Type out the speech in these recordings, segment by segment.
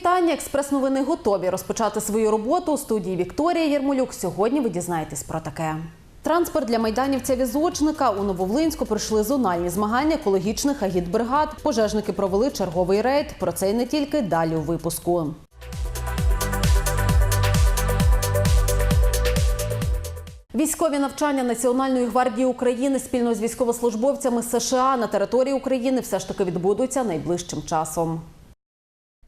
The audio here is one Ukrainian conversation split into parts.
вітання. Експрес-новини готові розпочати свою роботу у студії Вікторія Єрмолюк. Сьогодні ви дізнаєтесь про таке. Транспорт для майданівця візочника у Нововлинську пройшли зональні змагання екологічних агітбригад. Пожежники провели черговий рейд. Про це і не тільки далі у випуску. Військові навчання Національної гвардії України спільно з військовослужбовцями США на території України все ж таки відбудуться найближчим часом.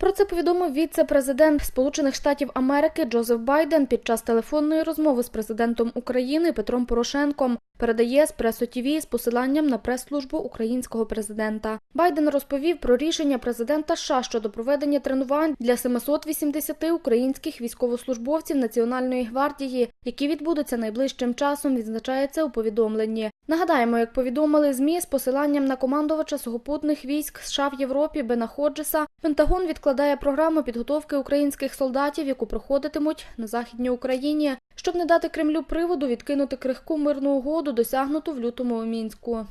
Про це повідомив віце-президент Сполучених Штатів Америки Джозеф Байден під час телефонної розмови з президентом України Петром Порошенком. Передає Еспресо ТІВІ з посиланням на прес-службу українського президента. Байден розповів про рішення президента США щодо проведення тренувань для 780 українських військовослужбовців Національної гвардії, які відбудуться найближчим часом. Відзначається у повідомленні. Нагадаємо, як повідомили змі з посиланням на командувача сухопутних військ США в Європі Бена Ходжеса, Пентагон відкладає програму підготовки українських солдатів, яку проходитимуть на західній Україні, щоб не дати Кремлю приводу відкинути крихку мирну угоду, досягнуту в лютому у мінську.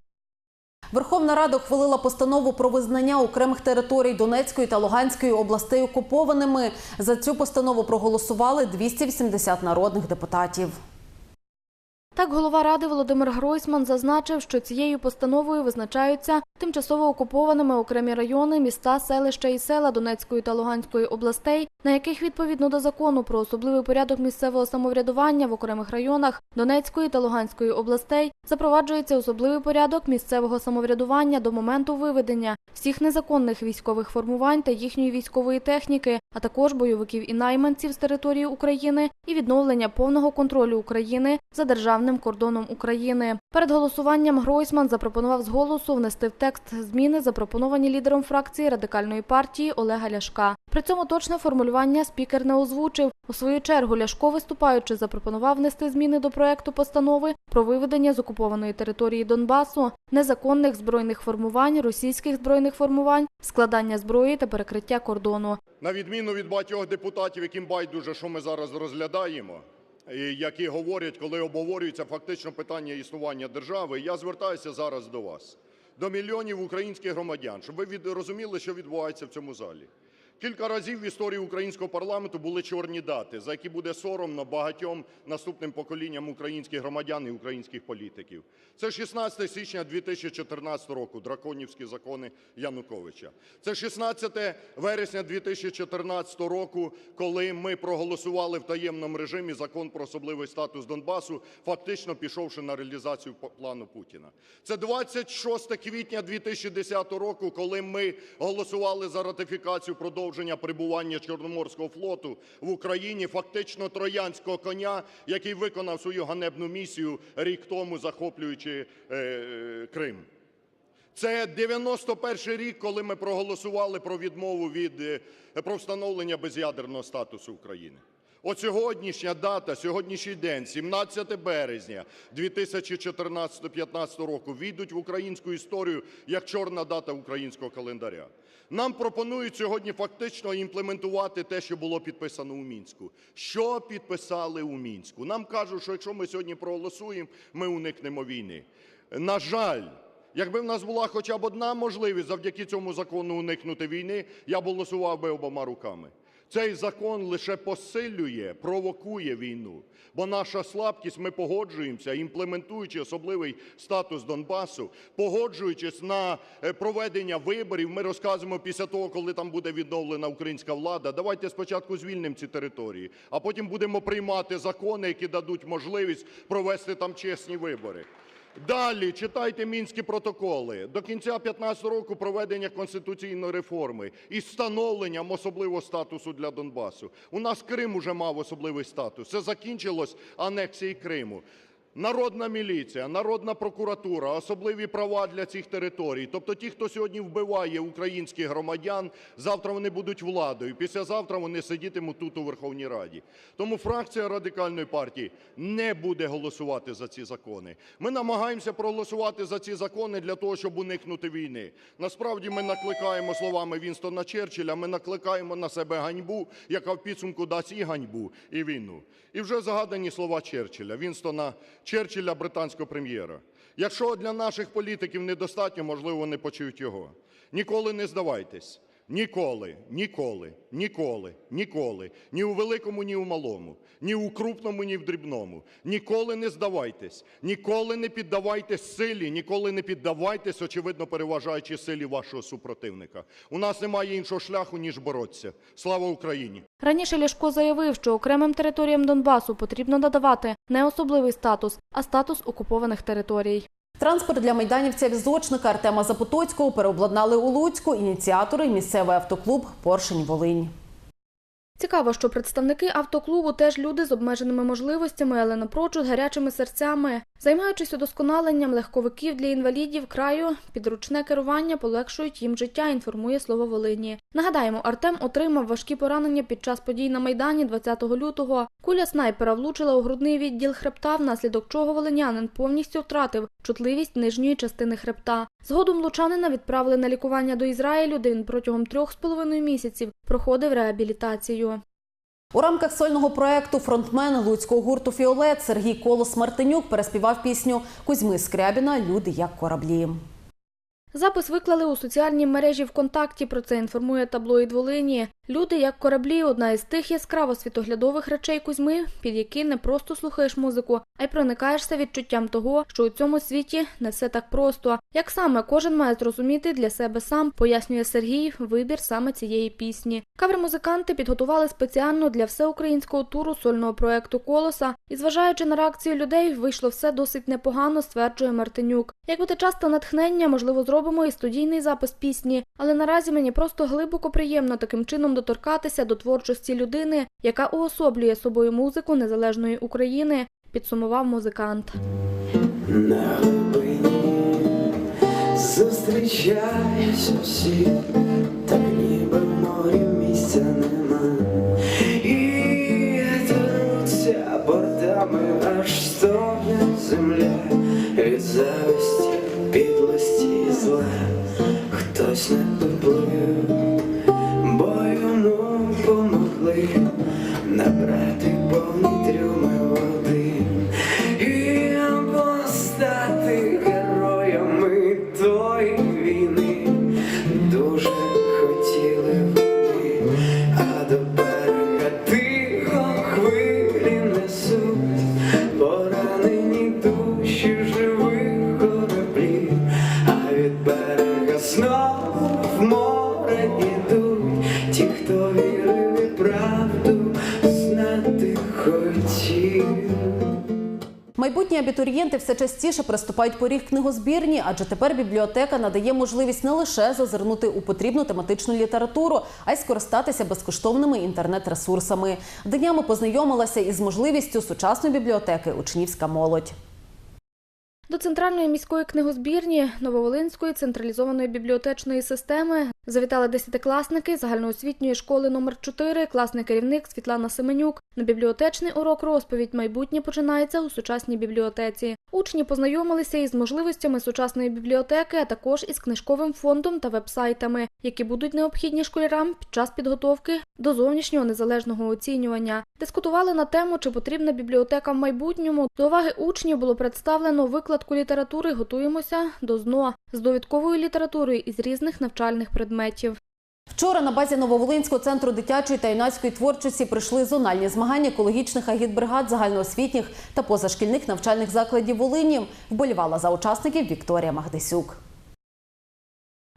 Верховна Рада ухвалила постанову про визнання окремих територій Донецької та Луганської областей окупованими. За цю постанову проголосували 280 народних депутатів. Так, голова ради Володимир Гройсман зазначив, що цією постановою визначаються тимчасово окупованими окремі райони, міста, селища і села Донецької та Луганської областей, на яких відповідно до закону про особливий порядок місцевого самоврядування в окремих районах Донецької та Луганської областей запроваджується особливий порядок місцевого самоврядування до моменту виведення всіх незаконних військових формувань та їхньої військової техніки, а також бойовиків і найманців з території України і відновлення повного контролю України за державним кордоном України. Перед голосуванням Гройсман запропонував з голосу внести в текст зміни, запропоновані лідером фракції радикальної партії Олега Ляшка. При цьому точне формулювання спікер не озвучив. У свою чергу Ляшко, виступаючи, запропонував внести зміни до проекту постанови про виведення з окупованої території Донбасу, незаконних збройних формувань, російських збройних формувань, складання зброї та перекриття кордону. На відміну від багатьох депутатів, яким байдуже, що ми зараз розглядаємо, які говорять, коли обговорюється фактично питання існування держави, я звертаюся зараз до вас, до мільйонів українських громадян, щоб ви розуміли, що відбувається в цьому залі. Кілька разів в історії українського парламенту були чорні дати, за які буде соромно багатьом наступним поколінням українських громадян і українських політиків. Це 16 січня 2014 року, драконівські закони Януковича. Це 16 вересня 2014 року, коли ми проголосували в таємному режимі закон про особливий статус Донбасу, фактично пішовши на реалізацію плану Путіна. Це 26 квітня 2010 року, коли ми голосували за ратифікацію продовження перебування Чорноморського флоту в Україні, фактично троянського коня, який виконав свою ганебну місію рік тому, захоплюючи е, Крим. Це 91 рік, коли ми проголосували про відмову від е, про встановлення без'ядерного статусу України. От сьогоднішня дата, сьогоднішній день, 17 березня 2014-15 року, війдуть в українську історію як чорна дата українського календаря. Нам пропонують сьогодні фактично імплементувати те, що було підписано у Мінську. Що підписали у Мінську? Нам кажуть, що якщо ми сьогодні проголосуємо, ми уникнемо війни. На жаль, Якби в нас була хоча б одна можливість завдяки цьому закону уникнути війни, я б голосував би обома руками. Цей закон лише посилює, провокує війну. Бо наша слабкість, ми погоджуємося, імплементуючи особливий статус Донбасу, погоджуючись на е, проведення виборів, ми розказуємо після того, коли там буде відновлена українська влада, давайте спочатку звільнимо ці території, а потім будемо приймати закони, які дадуть можливість провести там чесні вибори. Далі читайте мінські протоколи. До кінця 15 року проведення конституційної реформи і встановленням особливого статусу для Донбасу. У нас Крим уже мав особливий статус. Це закінчилось анексією Криму. Народна міліція, народна прокуратура, особливі права для цих територій. Тобто ті, хто сьогодні вбиває українських громадян, завтра вони будуть владою, післязавтра вони сидітимуть тут у Верховній Раді. Тому фракція Радикальної партії не буде голосувати за ці закони. Ми намагаємося проголосувати за ці закони для того, щоб уникнути війни. Насправді ми накликаємо словами Вінстона Черчилля, ми накликаємо на себе ганьбу, яка в підсумку дасть і ганьбу, і війну. І вже загадані слова Черчилля, Вінстона Черчилля, британського прем'єра. Якщо для наших політиків недостатньо, можливо, вони почують його. Ніколи не здавайтесь. Ніколи, ніколи, ніколи, ніколи, ні у великому, ні у малому, ні у крупному, ні в дрібному. Ніколи не здавайтесь, ніколи не піддавайтесь силі, ніколи не піддавайтесь, очевидно, переважаючи силі вашого супротивника. У нас немає іншого шляху, ніж боротися. Слава Україні! Раніше Ляшко заявив, що окремим територіям Донбасу потрібно надавати не особливий статус, а статус окупованих територій. Транспорт для майданівця візочника Артема Запотоцького переобладнали у Луцьку. Ініціатори місцевий автоклуб Поршень Волинь. Цікаво, що представники автоклубу теж люди з обмеженими можливостями, але напрочуд гарячими серцями. Займаючись удосконаленням легковиків для інвалідів краю, підручне керування полегшують їм життя, інформує слово Волині. Нагадаємо, Артем отримав важкі поранення під час подій на Майдані 20 лютого. Куля снайпера влучила у грудний відділ хребта, внаслідок чого волинянин повністю втратив чутливість нижньої частини хребта. Згодом лучанина відправили на лікування до Ізраїлю, де він протягом трьох з половиною місяців проходив реабілітацію. У рамках сольного проекту фронтмен луцького гурту Фіолет Сергій Колос Мартинюк переспівав пісню Кузьми Скрябіна Люди як кораблі. Запис виклали у соціальній мережі ВКонтакті. Про це інформує таблоїд Волині. Люди як кораблі одна із тих яскраво світоглядових речей Кузьми, під які не просто слухаєш музику, а й проникаєшся відчуттям того, що у цьому світі не все так просто. Як саме кожен має зрозуміти для себе сам, пояснює Сергій вибір саме цієї пісні. Кавер-музиканти підготували спеціально для всеукраїнського туру сольного проекту Колоса. І зважаючи на реакцію людей, вийшло все досить непогано, стверджує Мартинюк. Як буде часто натхнення, можливо, зробимо і студійний запис пісні, але наразі мені просто глибоко приємно таким чином доторкатися до творчості людини, яка уособлює собою музику незалежної України, підсумував музикант. На глибині зустрічаюсь усі, так ніби в морі місця нема. І труться бортами, аж стогне земля від зависті, підлості і зла. Хтось не доплив, Майбутні абітурієнти все частіше приступають поріг книгозбірні, адже тепер бібліотека надає можливість не лише зазирнути у потрібну тематичну літературу, а й скористатися безкоштовними інтернет-ресурсами. Днями познайомилася із можливістю сучасної бібліотеки учнівська молодь. До центральної міської книгозбірні Нововолинської централізованої бібліотечної системи завітали десятикласники загальноосвітньої школи номер 4 класний керівник Світлана Семенюк. На бібліотечний урок розповідь майбутнє починається у сучасній бібліотеці. Учні познайомилися із можливостями сучасної бібліотеки, а також із книжковим фондом та вебсайтами, які будуть необхідні школярам під час підготовки до зовнішнього незалежного оцінювання. Дискутували на тему, чи потрібна бібліотека в майбутньому. До уваги учнів було представлено викладку літератури Готуємося до ЗНО з довідковою літературою із різних навчальних предметів. Вчора на базі Нововолинського центру дитячої та юнацької творчості прийшли зональні змагання екологічних агітбригад загальноосвітніх та позашкільних навчальних закладів Волині. Вболівала за учасників Вікторія Магдисюк.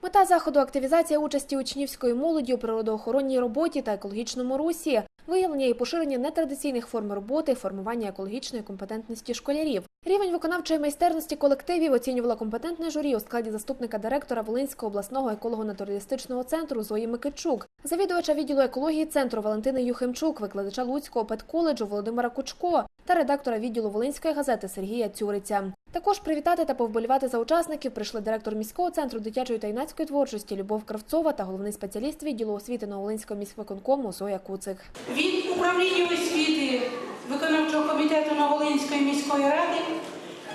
Мета заходу активізація участі учнівської молоді у природоохоронній роботі та екологічному русі, виявлення і поширення нетрадиційних форм роботи, формування екологічної компетентності школярів. Рівень виконавчої майстерності колективів оцінювала компетентне журі у складі заступника директора Волинського обласного еколого-натуралістичного центру Зої Микичук, завідувача відділу екології центру Валентини Юхимчук, викладача Луцького педколеджу Володимира Кучко та редактора відділу Волинської газети Сергія Цюриця. Також привітати та повболівати за учасників прийшли директор міського центру дитячої та юнацької творчості Любов Кравцова та головний спеціаліст відділу освіти Новолинського міськвиконкому Зоя Куцик. Від управління освіти виконавчого комітету Новолинської міської ради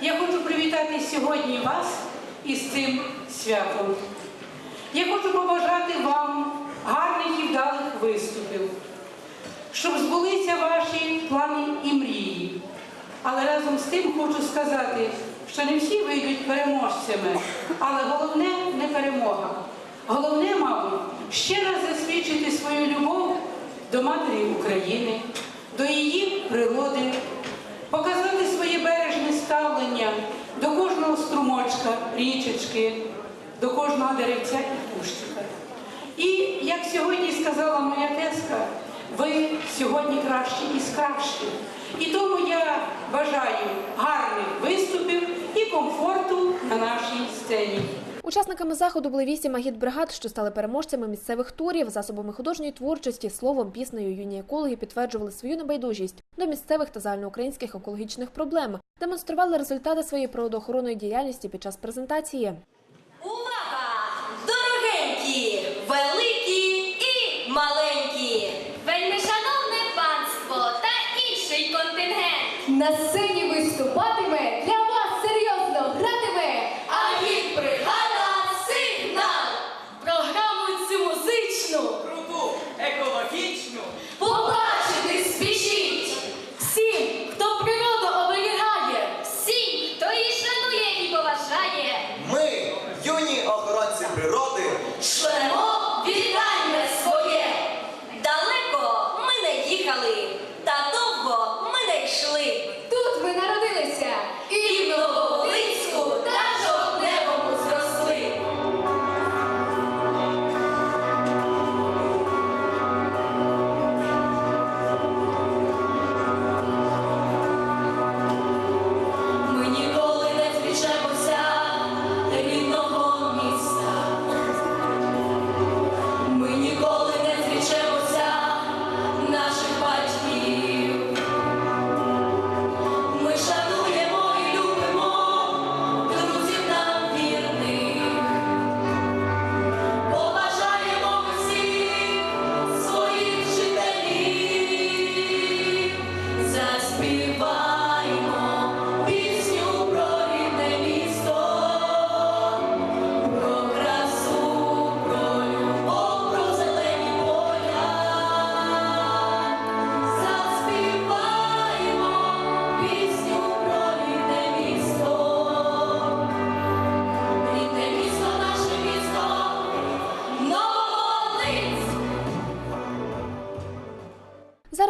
я хочу привітати сьогодні вас із цим святом. Я хочу побажати вам гарних і вдалих виступів, щоб збулися ваші плани і мрії. Але разом з тим хочу сказати, що не всі вийдуть переможцями, але головне не перемога. Головне, мабуть, ще раз засвідчити свою любов до матері України, до її природи, показати своє бережне ставлення до кожного струмочка, річечки, до кожного деревця і кущика. І як сьогодні сказала моя тезка, ви сьогодні кращі із кращих. І тому я бажаю гарних виступів і комфорту на нашій сцені. Учасниками заходу були вісім агітбригад, що стали переможцями місцевих турів, засобами художньої творчості, словом, піснею юні екологи підтверджували свою небайдужість до місцевих та загальноукраїнських екологічних проблем, демонстрували результати своєї природоохоронної діяльності під час презентації. Увага! Дорогенькі, контингент. На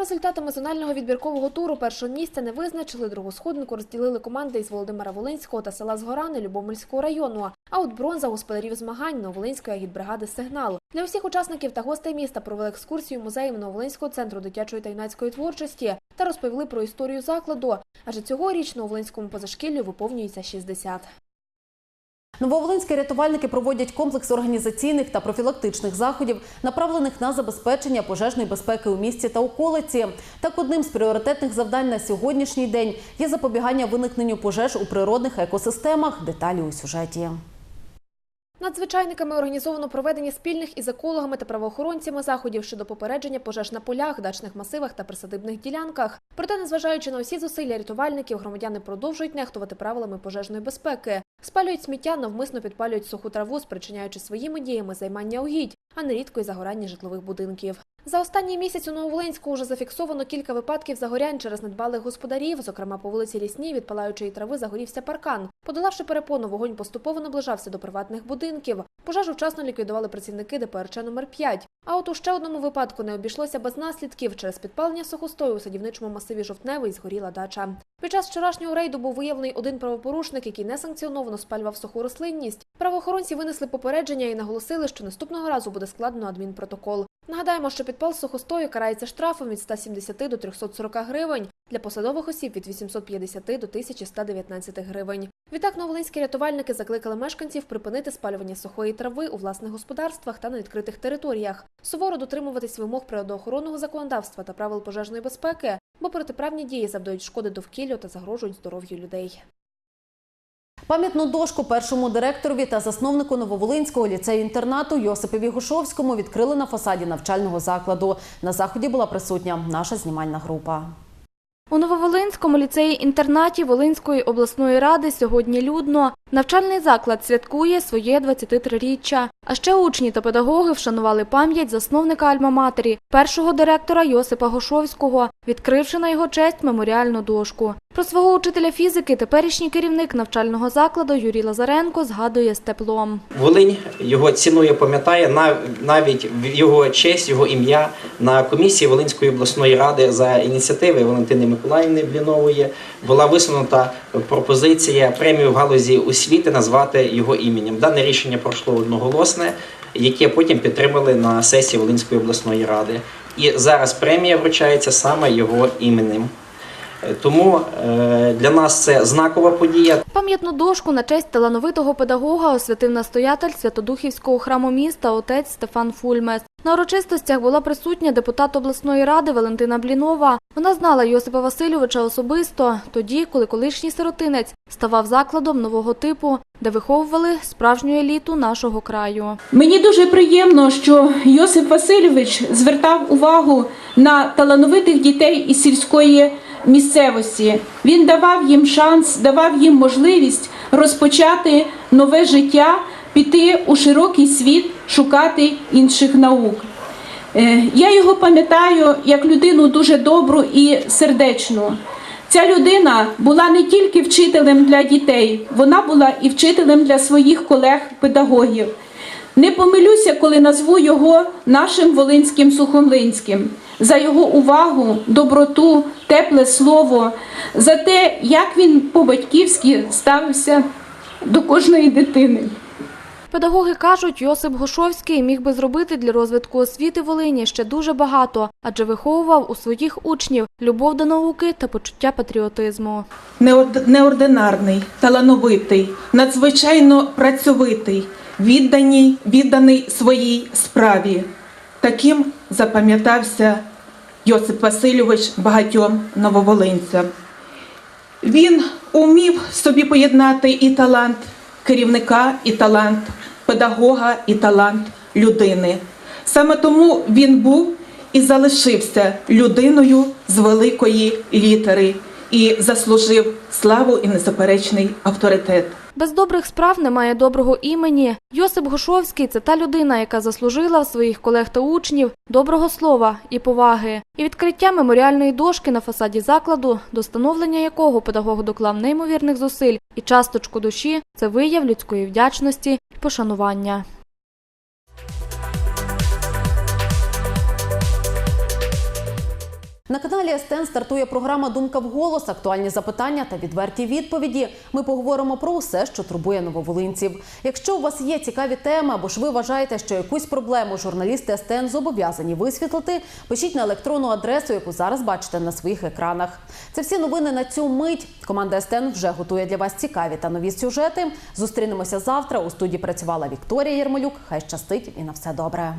результатами зонального відбіркового туру першого місця не визначили, другу сходинку розділили команди із Володимира Волинського та села Згорани Любомельського району. А от бронза господарів змагань Новолинської агітбригади Сигнал. Для усіх учасників та гостей міста провели екскурсію музею Новолинського центру дитячої та юнацької творчості та розповіли про історію закладу. Адже цьогоріч Новолинському позашкіллю виповнюється 60. Нововолинські рятувальники проводять комплекс організаційних та профілактичних заходів, направлених на забезпечення пожежної безпеки у місті та околиці. Так, одним з пріоритетних завдань на сьогоднішній день є запобігання виникненню пожеж у природних екосистемах. Деталі у сюжеті. Надзвичайниками організовано проведення спільних із екологами та правоохоронцями заходів щодо попередження пожеж на полях, дачних масивах та присадибних ділянках. Проте, незважаючи на усі зусилля рятувальників, громадяни продовжують нехтувати правилами пожежної безпеки. Спалюють сміття, навмисно підпалюють суху траву, спричиняючи своїми діями займання угідь, а нерідко й загорання житлових будинків. За останній місяць у Нововолинську вже зафіксовано кілька випадків загорянь через недбалих господарів. Зокрема, по вулиці Лісній від палаючої трави загорівся паркан. Подолавши перепону, вогонь поступово наближався до приватних будинків. Пожежу вчасно ліквідували працівники ДПРЧ номер 5 А от у ще одному випадку не обійшлося без наслідків. Через підпалення сухостою у садівничому масиві Жовтневий згоріла дача. Під час вчорашнього рейду був виявлений один правопорушник, який несанкціоновано спалював суху рослинність. Правоохоронці винесли попередження і наголосили, що наступного разу буде складено адмінпротокол. Нагадаємо, що підпал сухостою карається штрафом від 170 до 340 гривень, для посадових осіб від 850 до 1119 гривень. Відтак новолинські рятувальники закликали мешканців припинити спалювання сухої трави у власних господарствах та на відкритих територіях, суворо дотримуватись вимог природоохоронного законодавства та правил пожежної безпеки, бо протиправні дії завдають шкоди довкіллю та загрожують здоров'ю людей. Пам'ятну дошку першому директорові та засновнику Нововолинського ліцею-інтернату Йосипові Гушовському відкрили на фасаді навчального закладу. На заході була присутня наша знімальна група. У Нововолинському ліцеї-інтернаті Волинської обласної ради сьогодні людно. Навчальний заклад святкує своє 23-річчя. А ще учні та педагоги вшанували пам'ять засновника Альма-Матері, першого директора Йосипа Гошовського, відкривши на його честь меморіальну дошку. Про свого учителя фізики теперішній керівник навчального закладу Юрій Лазаренко згадує з теплом. Волинь його цінує, пам'ятає навіть його честь, його ім'я на комісії Волинської обласної ради за ініціативи Валентини Миколаївни Блінової була висунута пропозиція премію в галузі освіти назвати його іменем. Дане рішення пройшло одноголосне, яке потім підтримали на сесії Волинської обласної ради. І зараз премія вручається саме його іменем. Тому е, для нас це знакова подія. Пам'ятну дошку на честь талановитого педагога освятив настоятель Святодухівського храму міста отець Стефан Фульмес. На урочистостях була присутня депутат обласної ради Валентина Блінова. Вона знала Йосипа Васильовича особисто тоді, коли колишній сиротинець ставав закладом нового типу, де виховували справжню еліту нашого краю. Мені дуже приємно, що Йосип Васильович звертав увагу на талановитих дітей із сільської місцевості. Він давав їм шанс, давав їм можливість розпочати нове життя, піти у широкий світ, шукати інших наук. Е, Я його пам'ятаю як людину дуже добру і сердечну. Ця людина була не тільки вчителем для дітей, вона була і вчителем для своїх колег-педагогів. Не помилюся, коли назву його нашим волинським сухомлинським за його увагу, доброту, тепле слово, за те, як він по-батьківськи ставився до кожної дитини. Педагоги кажуть, Йосип Гошовський міг би зробити для розвитку освіти Волині ще дуже багато, адже виховував у своїх учнів любов до науки та почуття патріотизму. Неорд- неординарний, талановитий, надзвичайно працьовитий, відданий, відданий своїй справі. Таким запам'ятався Йосип Васильович багатьом нововолинцям. Він умів собі поєднати і талант керівника, і талант педагога, і талант людини. Саме тому він був і залишився людиною з великої літери і заслужив славу і незаперечний авторитет. Без добрих справ немає доброго імені. Йосип Гошовський це та людина, яка заслужила в своїх колег та учнів доброго слова і поваги. І відкриття меморіальної дошки на фасаді закладу, до становлення якого педагог доклав неймовірних зусиль і часточку душі це вияв людської вдячності і пошанування. На каналі СТН стартує програма Думка в голос, актуальні запитання та відверті відповіді. Ми поговоримо про усе, що турбує нововолинців. Якщо у вас є цікаві теми, або ж ви вважаєте, що якусь проблему журналісти СТН зобов'язані висвітлити, пишіть на електронну адресу, яку зараз бачите на своїх екранах. Це всі новини на цю мить. Команда СТН вже готує для вас цікаві та нові сюжети. Зустрінемося завтра. У студії працювала Вікторія Єрмолюк. Хай щастить і на все добре.